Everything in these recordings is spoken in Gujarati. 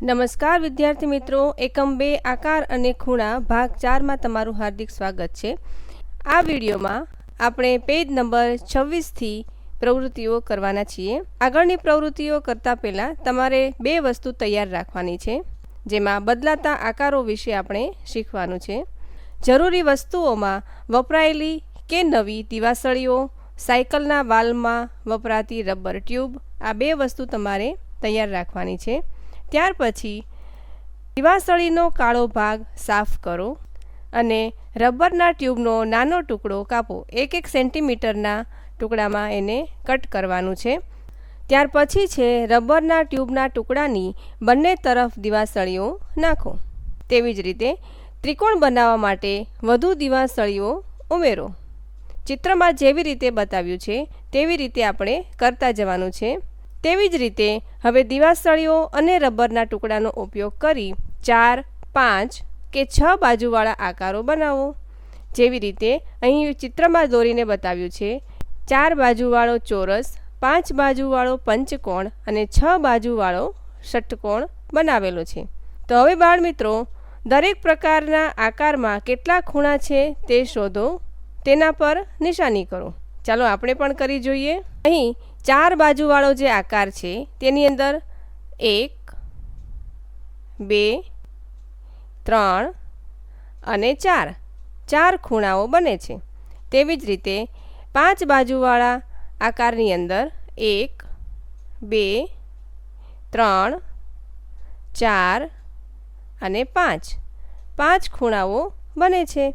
નમસ્કાર, વિદ્યાર્થી મિત્રો. એકમ બે, આકાર અને ખૂણા, ભાગ ચારમાં તમારું હાર્દિક સ્વાગત છે. આ વિડીયોમાં આપણે પેજ નંબર છવ્વીસથી પ્રવૃત્તિઓ કરવાના છીએ. આગળની પ્રવૃત્તિઓ કરતાં પહેલાં તમારે બે વસ્તુ તૈયાર રાખવાની છે, જેમાં બદલાતા આકારો વિશે આપણે શીખવાનું છે. જરૂરી વસ્તુઓમાં વપરાયેલી કે નવી દિવાસળીઓ, સાયકલના વાલમાં વપરાતી રબર ટ્યુબ, આ બે વસ્તુ તમારે તૈયાર રાખવાની છે. ત્યાર પછી દિવાસળીનો કાળો ભાગ સાફ કરો અને રબરના ટ્યુબનો નાનો ટુકડો કાપો. એક એક સેન્ટીમીટરના ટુકડામાં એને કટ કરવાનું છે. ત્યાર પછી છે રબરના ટ્યુબના ટુકડાની બંને તરફ દિવાસળીઓ નાખો. તેવી જ રીતે ત્રિકોણ બનાવવા માટે વધુ દિવાસળીઓ ઉમેરો. ચિત્રમાં જેવી રીતે બતાવ્યું છે, તેવી રીતે આપણે કરતા જવાનું છે. તેવી જ રીતે હવે દિવાસળીઓ અને રબરના ટુકડાનો ઉપયોગ કરી ચાર, પાંચ કે છ બાજુવાળા આકારો બનાવો. જેવી રીતે અહીં ચિત્રમાં દોરીને બતાવ્યું છે, ચાર બાજુવાળો ચોરસ, પાંચ બાજુવાળો પંચકોણ અને છ બાજુવાળો ષટકોણ બનાવેલો છે. તો હવે બાળ મિત્રો દરેક પ્રકારના આકારમાં કેટલા ખૂણા છે તે શોધો, તેના પર નિશાની કરો. ચાલો આપણે પણ કરી જોઈએ. અહીં ચાર બાજુવાળો જે આકાર છે, તેની અંદર એક, બે, ત્રણ અને ચાર. ચાર ખૂણાઓ બને છે. તેવી જ રીતે પાંચ બાજુવાળા આકારની અંદર એક, બે, ત્રણ, ચાર અને પાંચ. પાંચ ખૂણાઓ બને છે.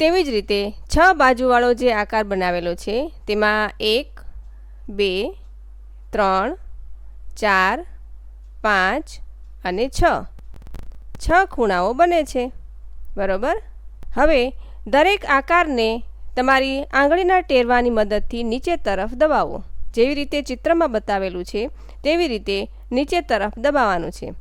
તેવી જ રીતે છ બાજુવાળો જે આકાર બનાવેલો છે, તેમાં એક બે, ત્રણ, ચાર, પાંચ અને છ. છ ખૂણાઓ બને છે. બરાબર? હવે દરેક આકારને તમારી આંગળીના ટેરવાની મદદથી નીચે તરફ દબાવો. જેવી રીતે ચિત્રમાં બતાવેલું છે, તેવી રીતે નીચે તરફ દબાવવાનું છે.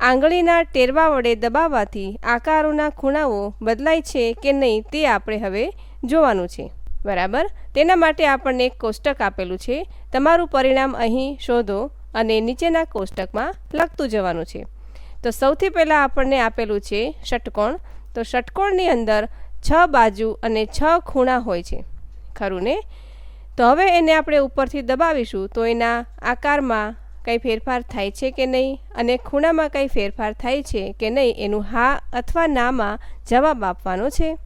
આંગળીના ટેરવા વડે દબાવવાથી આકારોના ખૂણાઓ બદલાય છે કે નહીં તે આપણે હવે જોવાનું છે. બરાબર? તેના માટે આપણને એક કોષ્ટક આપેલું છે. તમારું પરિણામ અહીં શોધો અને નીચેના કોષ્ટકમાં લખતું જવાનું છે. તો સૌથી પહેલાં આપણને આપેલું છે ષટકોણ. તો ષટકોણની અંદર છ બાજુ અને છ ખૂણા હોય છે. ખરું ને? તો હવે એને આપણે ઉપરથી દબાવીશું તો એના આકારમાં કંઈ ફેરફાર થાય છે કે નહીં અને ખૂણામાં કંઈ ફેરફાર થાય છે કે નહીં એનું હા અથવા નામાં જવાબ આપવાનો છે.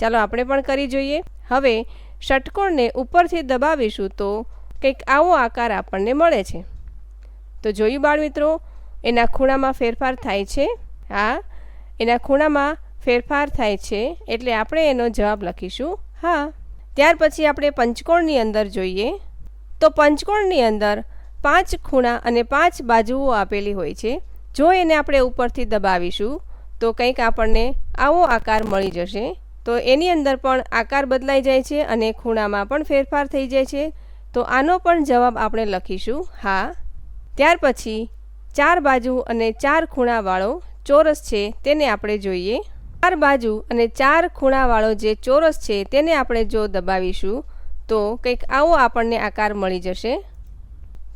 ચાલો આપણે પણ કરી જોઈએ. હવે ષટકોણને ઉપરથી દબાવીશું તો કંઈક આવો આકાર આપણને મળે છે. તો જોયું બાળ મિત્રો એના ખૂણામાં ફેરફાર થાય છે? હા, એના ખૂણામાં ફેરફાર થાય છે એટલે આપણે એનો જવાબ લખીશું. હા. ત્યાર પછી આપણે પંચકોણની અંદર જોઈએ. તો પંચકોણની અંદર પાંચ ખૂણા અને પાંચ બાજુઓ આપેલી હોય છે. જો એને આપણે ઉપરથી દબાવીશું, તો કંઈક આપણને આવો આકાર મળી જશે. તો એની અંદર પણ આકાર બદલાઈ જાય છે અને ખૂણામાં પણ ફેરફાર થઈ જાય છે. તો આનો પણ જવાબ આપણે લખીશું, હા. ત્યાર પછી, ચાર બાજુ અને ચાર ખૂણાવાળો ચોરસ છે તેને આપણે જોઈએ. ચાર બાજુ અને ચાર ખૂણાવાળો જે ચોરસ છે તેને આપણે જો દબાવીશું, તો કંઈક આવો આપણને આકાર મળી જશે.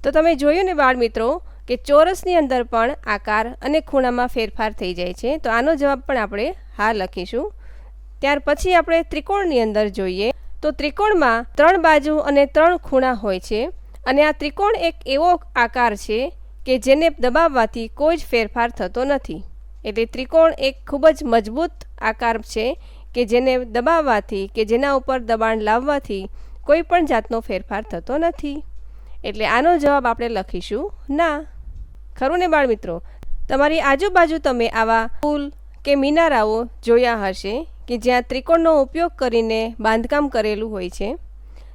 તો તમે જોયું ને બાળ મિત્રો કે ચોરસની અંદર પણ આકાર અને ખૂણામાં ફેરફાર થઈ જાય છે. તો આનો જવાબ પણ આપણે હા લખીશું. ત્યાર પછી આપણે ત્રિકોણની અંદર જોઈએ તો ત્રિકોણમાં ત્રણ બાજુ અને ત્રણ ખૂણા હોય છે અને આ ત્રિકોણ એક એવો આકાર છે કે જેને દબાવવાથી કોઈ જ ફેરફાર થતો નથી. એટલે ત્રિકોણ એક ખૂબ જ મજબૂત આકાર છે કે જેને દબાવવાથી કે જેના ઉપર દબાણ લાવવાથી કોઈ પણ જાતનો ફેરફાર થતો નથી. એટલે આનો જવાબ આપણે લખીશું ના. ખરું ને બાળ મિત્રો તમારી આજુબાજુ તમે આવા પુલ કે મિનારાઓ જોયા હશે? કે જ્યાં ત્રિકોણનો ઉપયોગ કરીને બાંધકામ કરેલું હોય છે.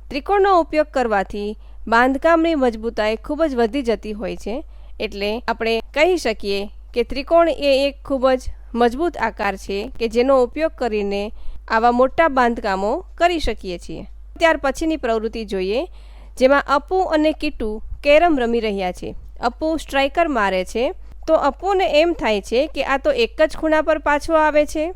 ત્રિકોણનો ઉપયોગ કરવાથી બાંધકામની મજબૂતાઈ ખૂબ જ વધી જતી હોય છે. એટલે આપણે કહી શકીએ કે ત્રિકોણ એ એક ખૂબ જ મજબૂત આકાર છે કે જેનો ઉપયોગ કરીને આવા મોટા બાંધકામો કરી શકીએ છીએ. ત્યાર પછીની પ્રવૃત્તિ જોઈએ, જેમાં અપુ અને કીટુ કેરમ રમી રહ્યા છે. અપુ સ્ટ્રાઇકર મારે છે. તો અપુને એમ થાય છે કે આ તો એક જ ખૂણા પર પાછો આવે છે.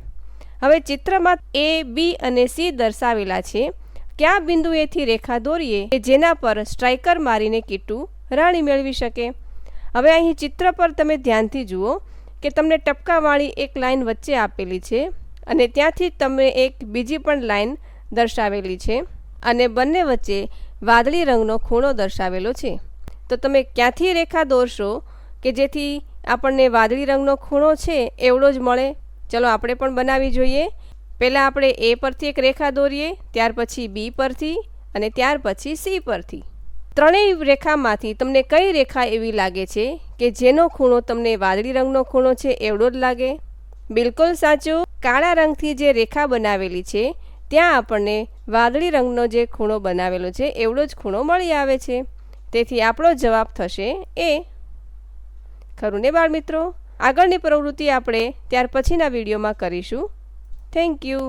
હવે ચિત્રમાં એ, બી અને સી દર્શાવેલા છે. કયા બિંદુએથી રેખા દોરીએ કે જેના પર સ્ટ્રાઇકર મારીને કીટુ રાણી મેળવી શકે? હવે અહીં ચિત્ર પર તમે ધ્યાનથી જુઓ કે તમને ટપકાવાળી એક લાઈન વચ્ચે આપેલી છે અને ત્યાંથી તમે એક બીજી પણ લાઈન દર્શાવેલી છે અને બંને વચ્ચે વાદળી રંગનો ખૂણો દર્શાવેલો છે. તો તમે ક્યાંથી રેખા દોરશો કે જેથી આપણને વાદળી રંગનો ખૂણો છે, એવડો જ મળે? ચલો આપણે પણ બનાવી જોઈએ. પહેલાં આપણે એ પરથી એક રેખા દોરીએ, ત્યાર પછી બી પરથી અને ત્યાર પછી સી પરથી. ત્રણેય રેખામાંથી તમને કઈ રેખા એવી લાગે છે કે જેનો ખૂણો તમને વાદળી રંગનો ખૂણો છે એવડો જ લાગે? બિલકુલ સાચું. કાળા રંગથી જે રેખા બનાવેલી છે, ત્યાં આપણને વાદળી રંગનો જે ખૂણો બનાવેલો છે એવડો જ ખૂણો મળી આવે છે. તેથી આપણો જવાબ થશે એ. ખરું ને બાળ મિત્રો આગળની પ્રવૃત્તિ આપણે ત્યાર પછીના વિડીયોમાં કરીશું. Thank you